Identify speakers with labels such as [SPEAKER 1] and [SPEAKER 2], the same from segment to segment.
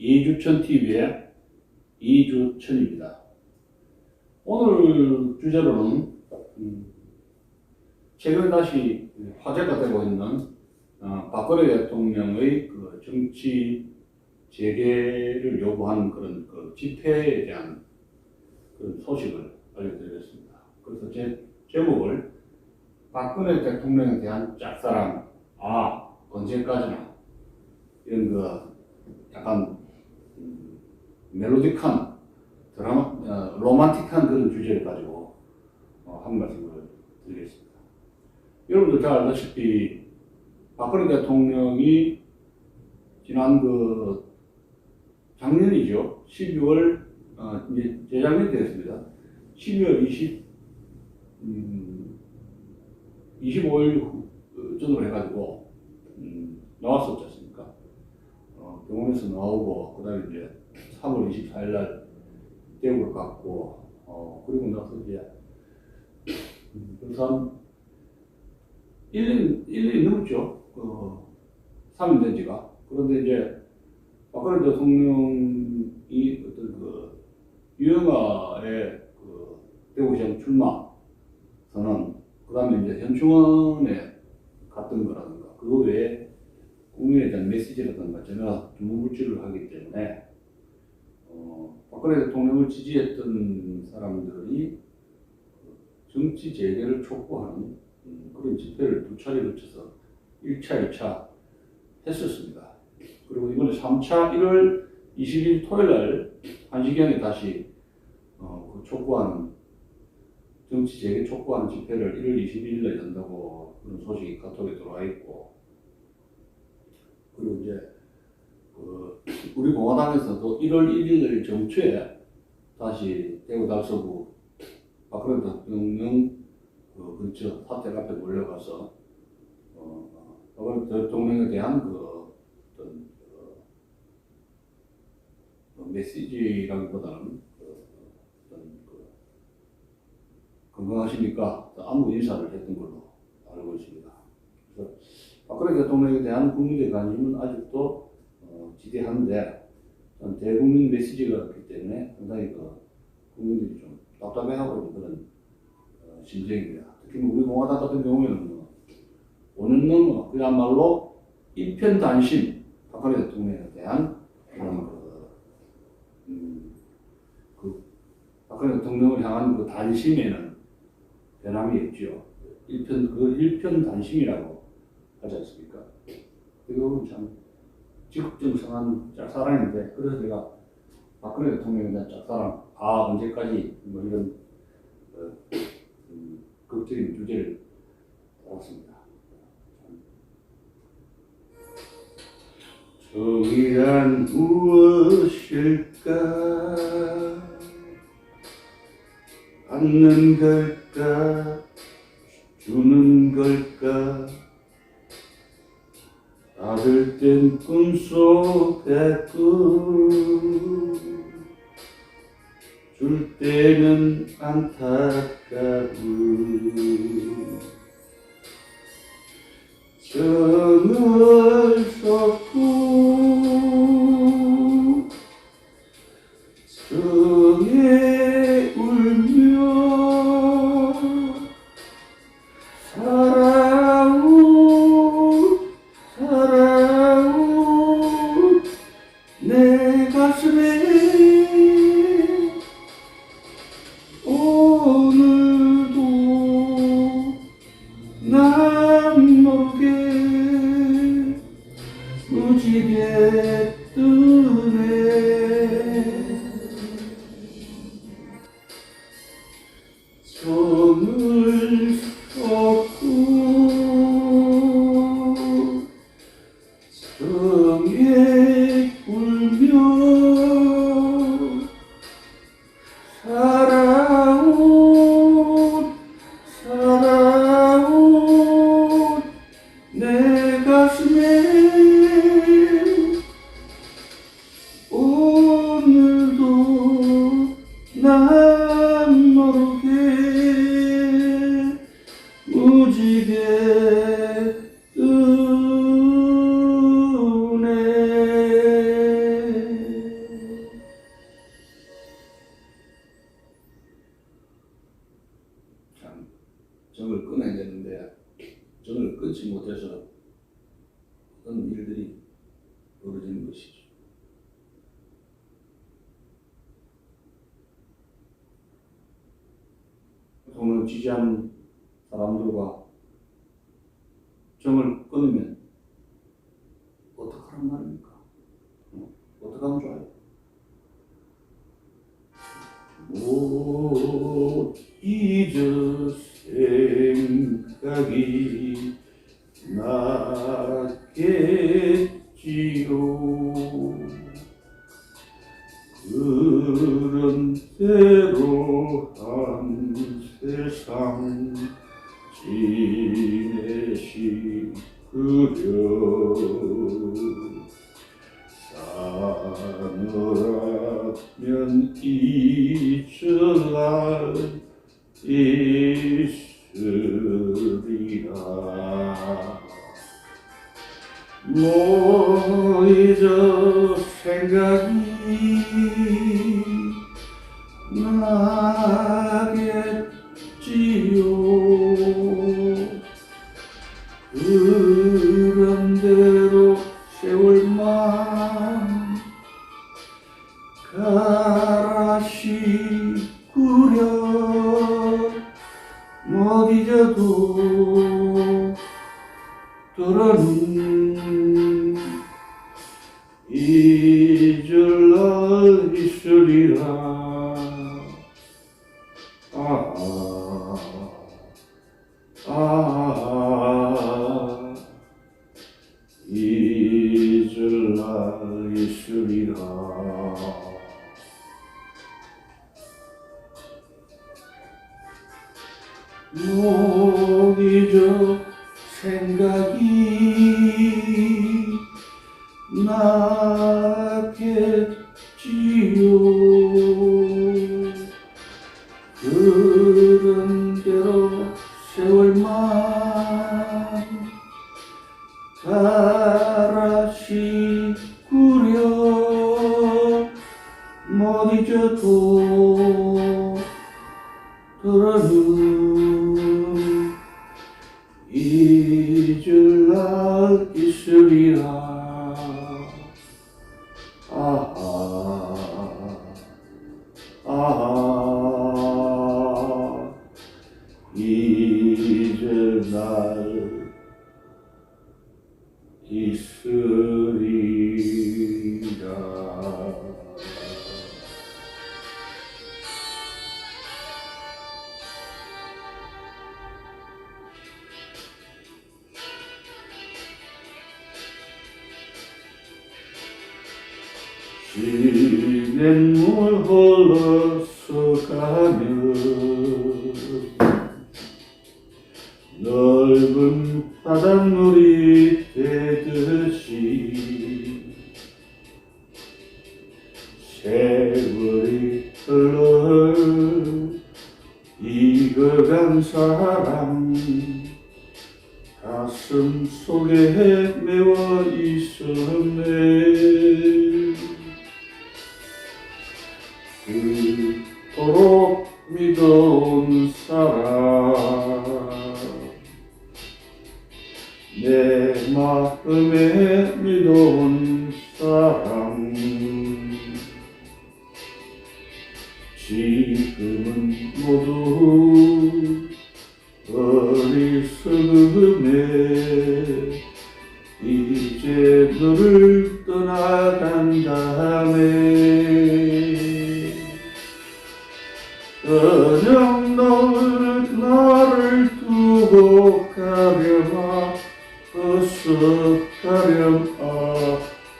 [SPEAKER 1] 이주천 TV의 이주천입니다. 오늘 주제로는 음, 최근 다시 화제가 되고 있는 어, 박근혜 대통령의 그 정치 재개를 요구하는 그런 그 집회에 대한 그런 소식을 알려드리겠습니다. 그래서 제 제목을 박근혜 대통령에 대한 짝사랑 아 언제까지나 이런 그 약간 음, 멜로디한 드라마 어, 로man틱한 그런 주제를 가지고 어, 한 말씀을 드리겠습니다. 여러분들 잘 알다시피 박근혜 대통령이 지난 그 작년이죠 12월 어, 이제 재작년이 됐습니다. 12월 20 음, 25일 후 전으로 해가지고 음, 나왔었지 않습니까? 어, 병원에서 나오고 그 다음에 이제 3월 24일 날 대구를 갔고 어, 그리고 나서 이제 음, 그래서 한 1년 1년이 넘었죠. 그 3년 된 지가. 그런데 이제 박근혜 대통령이 어떤 그 유영아의 그 대구시장 출마 선언, 그 다음에 이제 현충원에 갔던 거라든가, 그 외에 국민에 대한 메시지라든가 전혀 두무불질을 하기 때문에, 어, 박근혜 대통령을 지지했던 사람들이 정치 재개를 촉구하는 음, 그런 집회를 두 차례 거쳐서 1차, 2차 했었습니다. 그리고 이번에 3차 1월 20일 토요일 날 1시경에 다시 어, 그 촉구하는 정치 재개 촉구하는 집회를 1월 22일 날 연다고 그런 소식이 카톡에 들어와 있고 그리고 이제 그 우리 공화당에서도 1월 1일 정초에 다시 대구 달서구 박근혜 대통령 그 근처 사택 앞에 몰려가서 어, 박근혜 대통령에 대한 그 어떤 그, 어, 메시지라기보다는 그 어떤 그 건강하십니까? 안부 인사를 했던 걸로 알고 있습니다. 그래서 박근혜 대통령에 대한 국민의 관심은 아직도 어, 전 대국민 메시지가 그렇기 때문에 상당히 그 국민들이 좀 답답해하고 있는 그런 어, 심정입니다. 특히 뭐 우리 공화당 같은 경우에는 뭐 5년 넘어 그야말로 일편단심 박근혜 대통령에 대한 그런 그, 음, 그 박근혜 대통령을 향한 그 단심에는 변함이 없죠. 일편 그 일편단심이라고 하지 않습니까? 그리고 참 적정성한 짝사랑인데 그래서 제가 박근혜 대통령에 대한 짝사랑 아 언제까지 뭐 이런 어, 음, 극적인 주제를 잡았습니다. 정의란 무엇일까? 받는 걸 꿈, 줄 때는 안타까운 정을 쏟 오 오늘 지지하는 사람들과 정을 끊으면 어떡하란 말입니까? 어? 어떻게 하면 좋아요? 못 잊어 생각이 나겠지요 그런 대로 한 세상 지내시그려. 사느라면 잊을날 있으리라. 못 잊어 생각이 나겠 가라시구려. 못 잊어도 들어는 잊을 날 있으리라. 아, 아, 아, 잊을 날 있으리라 못 잊어 생각이 나겠지요. 그런 대로 세월만 시냇물 흘러서 가면 넓은 바닷물이 되듯이 세월이 흘러 익어간 사람 가슴 속에 메워 있었네 그토록 믿어온 사람. 내 마음에 믿어온 가려마 어서 가려마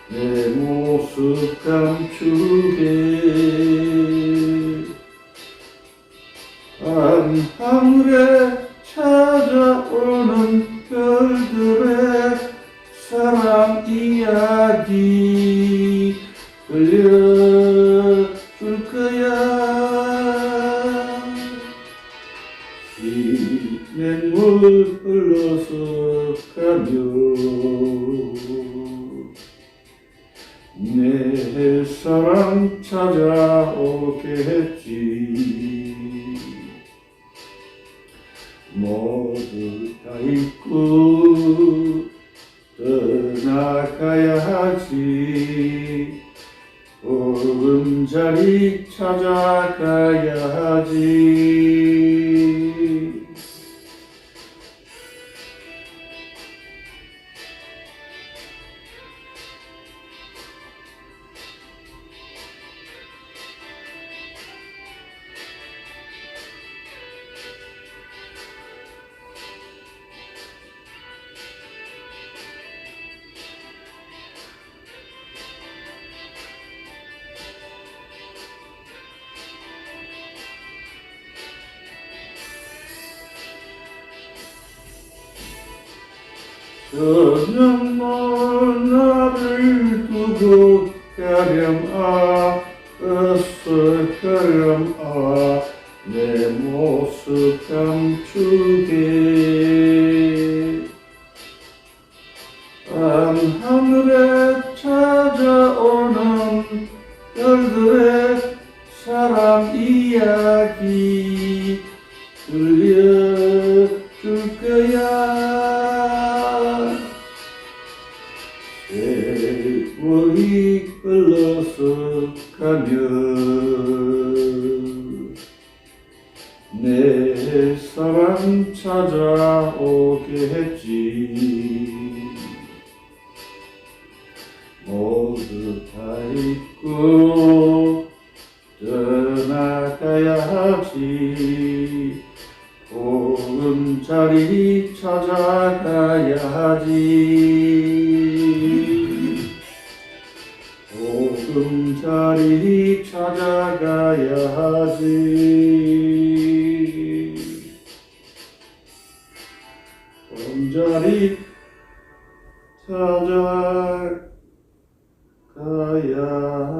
[SPEAKER 1] 내 모습 감추게. 밤하늘에 찾아오는 별들의 사랑 이야기 시냇물 흘러서 가면 내 사랑 찾아오겠지. 모두 다 잊고 떠나가야지. 보금자리 찾아가야지 저녁 먼 나를 두고 흘러서 가면 내 사랑 찾아오겠지. 모두 다 잊고 떠나가야지. 보금자리 찾아가야지 uh,